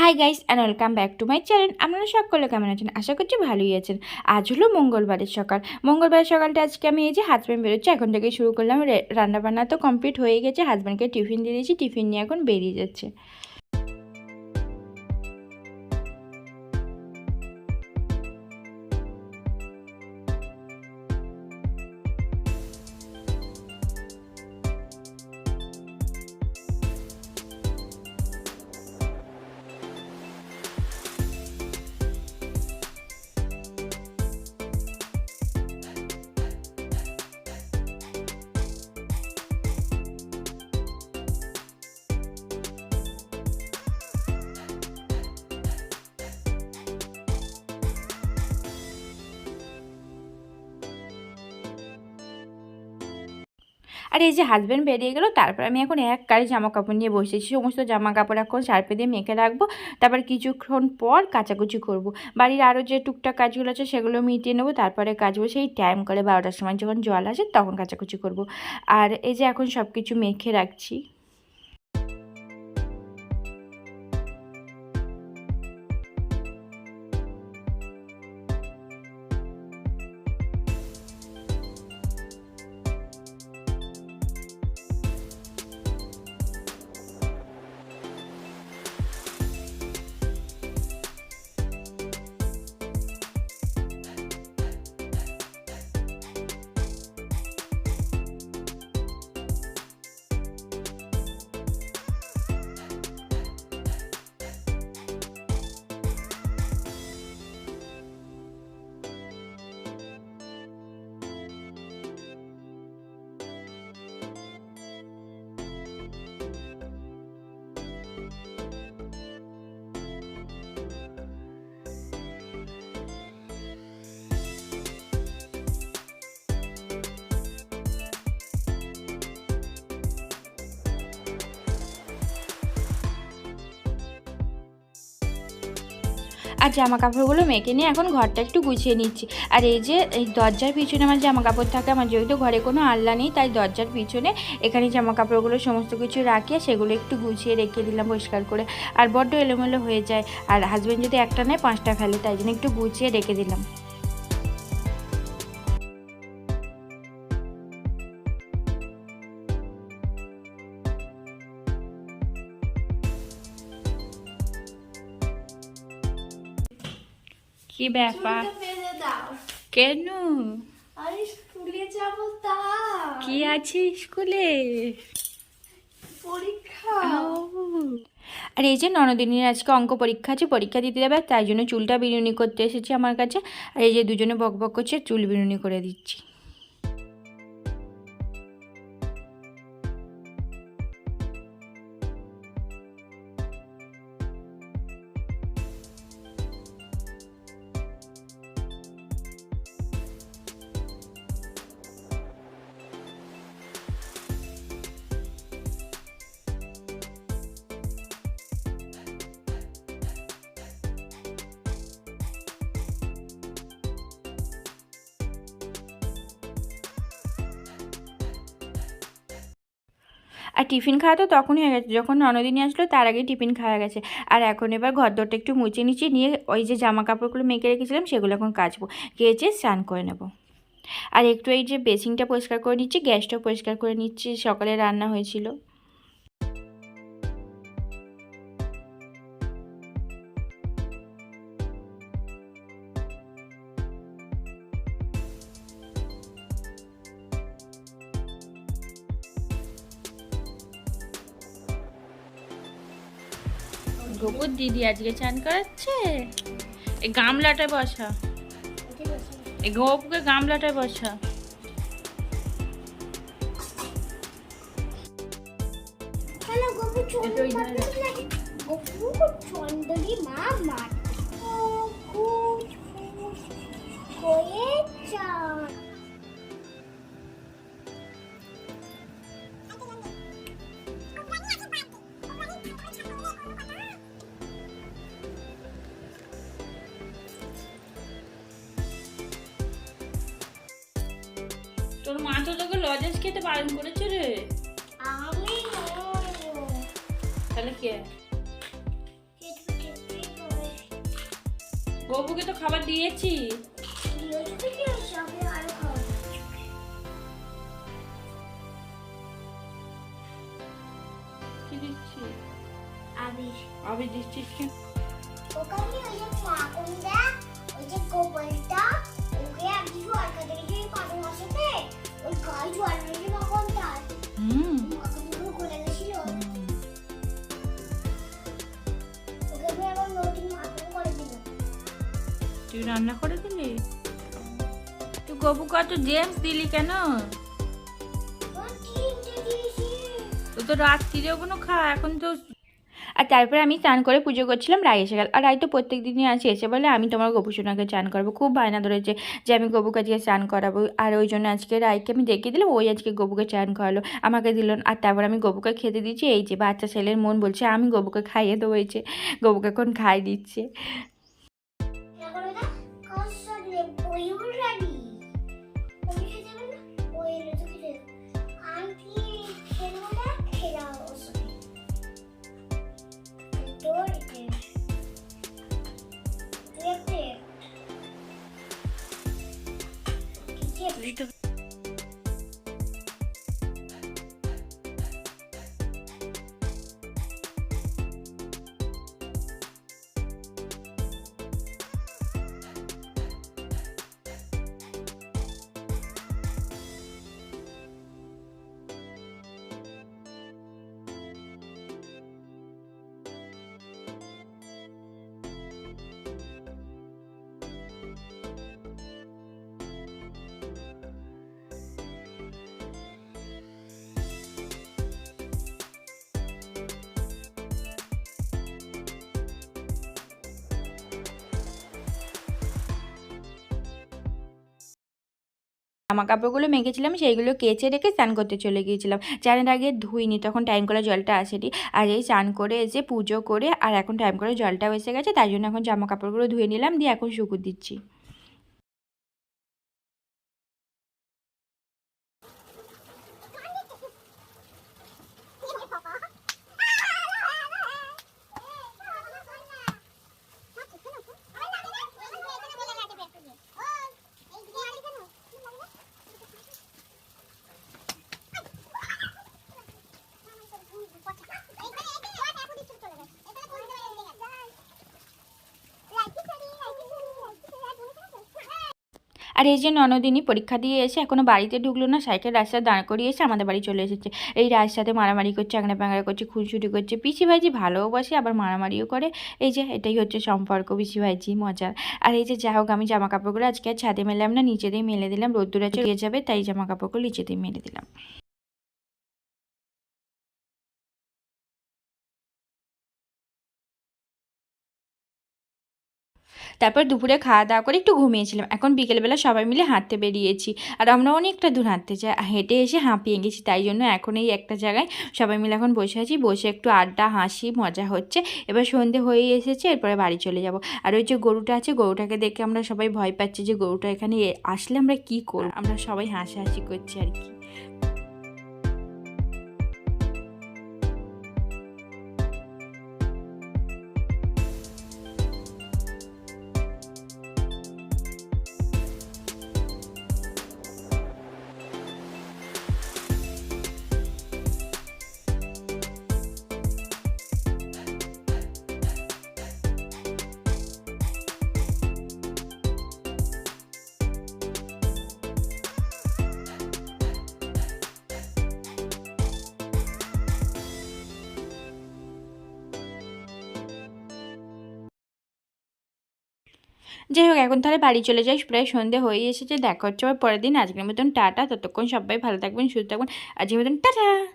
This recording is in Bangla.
Hi guys and welcome back to my channel আপনারা সকলে কেমন আছেন? আশা করছি ভালোই আছেন। আজ হলো মঙ্গলবারের সকাল। মঙ্গলবারের সকালটা আজকে আমি এই যে হাজব্যান্ড বেরোচ্ছি, এখন থেকে শুরু করলাম। রান্নাবান্না তো কমপ্লিট হয়ে গেছে। হাজব্যান্ডকে টিফিন দিয়ে দিয়েছি। টিফিন নিয়ে এখন বেরিয়ে যাচ্ছে। আর এই যে হাজব্যান্ড বেরিয়ে গেলো, তারপর আমি এখন এক কারি জামা কাপড় নিয়ে বসেছি সমস্ত জামা কাপড় এখন সার্পে দিয়ে মেখে রাখব। তারপর কিছুক্ষণ পর কাচাকুচি করব। বাড়ির আরও যে টুকটাক কাজগুলো আছে, সেগুলো মিটিয়ে নেব। তারপরে কাচবো সেই টাইম করে বারোটার সময় যখন জল আসে, তখন কাচাকুচি করব। আর এই যে এখন সব কিছু মেখে রাখছি। আর জামা কাপড়গুলো মেখে নিয়ে এখন ঘরটা একটু গুছিয়ে নিচ্ছি। আর এই যে, এই দরজার পিছনে আমার জামা কাপড় থাকে, আমার যেহেতু ঘরে কোনো আল্লা নেই, তাই দরজার পিছনে এখানে জামা কাপড়গুলো সমস্ত কিছু রাখি সেগুলো একটু গুছিয়ে রেখে দিলাম পরিষ্কার করে। আর বড্ড এলোমেলো হয়ে যায়। আর হাজব্যান্ড যদি একটা নেয়, পাঁচটা ফেলে, তাই জন্য একটু গুছিয়ে রেখে দিলাম। কি ব্যাপার? কেন? আরে স্কুলে যাব তা। কি আছে স্কুলে? পরীক্ষা। আর এই যে ননদিনীর আজকে অঙ্ক পরীক্ষা আছে পরীক্ষা দিতে যাবে তাই জন্য চুলটা বিনুনি করতে এসেছি আমার কাছে। আর এই যে দুজনে বক বক করছে চুল বিনুনি করে দিচ্ছি। আর টিফিন খাওয়া তো তখনই হয়ে গেছে, যখন ননদিনী আসলো তার আগে টিফিন খাওয়া গেছে। আর এখন এবার ঘর দরটা একটু মুচে নিচে নিয়ে ওই যে জামা কাপড়গুলো মেখে রেখেছিলাম সেগুলো এখন কাচবো, কেচে স্নান করে নেব। আর একটু এই যে বেসিনটা পরিষ্কার করে নিচ্ছি, গ্যাসটাও পরিষ্কার করে নিচ্ছি, সকালে রান্না হয়েছিল। গোপুর দিদি আজকে চান করাচ্ছে? এই গামলাটায় বসা। এই গোপুকে গামলাটায় বসা। মা তোর মা তো তোকে লজেন্স খেতে বারণ করেছে রে। আমি তাহলে কে? খেতে তো খাবার দিয়েছি। কি আরও খাব। কি দিচ্ছি আবির। আবি দিচ্ছিস কেন? আমি ওই যে ওই যে গোবরটা, রান্না করে দিলি? তুই গবু কত জেমস দিলি কেন। তো তো রাত্রিরেও কোনো খা, এখন তো আর তারপরে আমি স্নান করে পুজো করছিলাম রায় এসে গেল। আর রায় তো প্রত্যেক দিনই আসে, এসে বলে আমি তোমার গবু সোনাকে চান করাবো। খুব বায়না ধরেছে যে আমি গবুকে আজকে স্নান করাবো। আর ওই জন্য আজকে রায়কে আমি দেখিয়ে দিলাম, ওই আজকে গবুকে চান করালো, আমাকে দিল আর তারপর আমি গবুকে খেতে দিচ্ছি এই যে বাচ্চা ছেলের মন বলছে, আমি গবুকে খাইয়ে দেবো, এই যে গবুকে এখন খাই দিচ্ছে। leader জামা কাপড়গুলো মেখেছিলাম, সেইগুলো কেচে রেখে স্নান করতে চলে গিয়েছিলাম। চানের আগে ধুইনি, তখন টাইম করে জলটা আসেনি। আর এই স্নান করে এসে পুজো করে, আর এখন টাইম করে জলটা এসে গেছে, তাই জন্য এখন জামা কাপড়গুলো ধুয়ে নিলাম, দিয়ে এখন শুকুর দিচ্ছি। আর এই যে ননদিনই পরীক্ষা দিয়ে এসে এখনও বাড়িতে ঢুকলো না, সাইকেল রাস্তা দাঁড় করিয়ে এসে আমাদের বাড়ি চলে এসেছে। এই রাস্তাতে মারামারি করছে, আংড়া প্যাংড়া করছে, খুনসুটি করছে। পিসি ভাইজি ভালোও বসে আবার মারামারিও করে। এই যে এটাই হচ্ছে সম্পর্ক পিসি ভাইজি, মজার। আর এই যে যা হোক, আমি জামা কাপড়গুলো আজকে আর ছাদে মেলাম না নিচেতেই মেলে দিলাম। রোদ্দুরা চলে যাবে, তাই জামা কাপড়গুলো নিচেতেই মেলে দিলাম। তারপর দুপুরে খাওয়া দাওয়া করে একটু ঘুমিয়েছিলাম। এখন বিকেলবেলা সবাই মিলে হাঁটতে বেরিয়েছি। আর আমরা অনেকটা দূর হাঁটতে চাই হেঁটে এসে হাঁপিয়ে গেছি। তাই জন্য এখন এই একটা জায়গায় সবাই মিলে এখন বসে আছি। বসে একটু আড্ডা, হাসি, মজা হচ্ছে। এবার সন্ধে হয়ে এসেছে, এরপরে বাড়ি চলে যাব। আর ওই যে গরুটা আছে, গরুটাকে দেখে আমরা সবাই ভয় পাচ্ছি যে গরুটা এখানে আসলে আমরা কি করব? আমরা সবাই হাসাহাসি করছি আর কি। যাই হোক, এখন তাহলে বাড়ি চলে যাই। প্রায় সন্ধে হয়ে এসেছে। দেখা হচ্ছে আবার পরের দিন। আজকের মতন টাটা। ততক্ষণ সবাই ভালো থাকবেন, সুস্থ থাকবেন। আজকের মতন টাটা!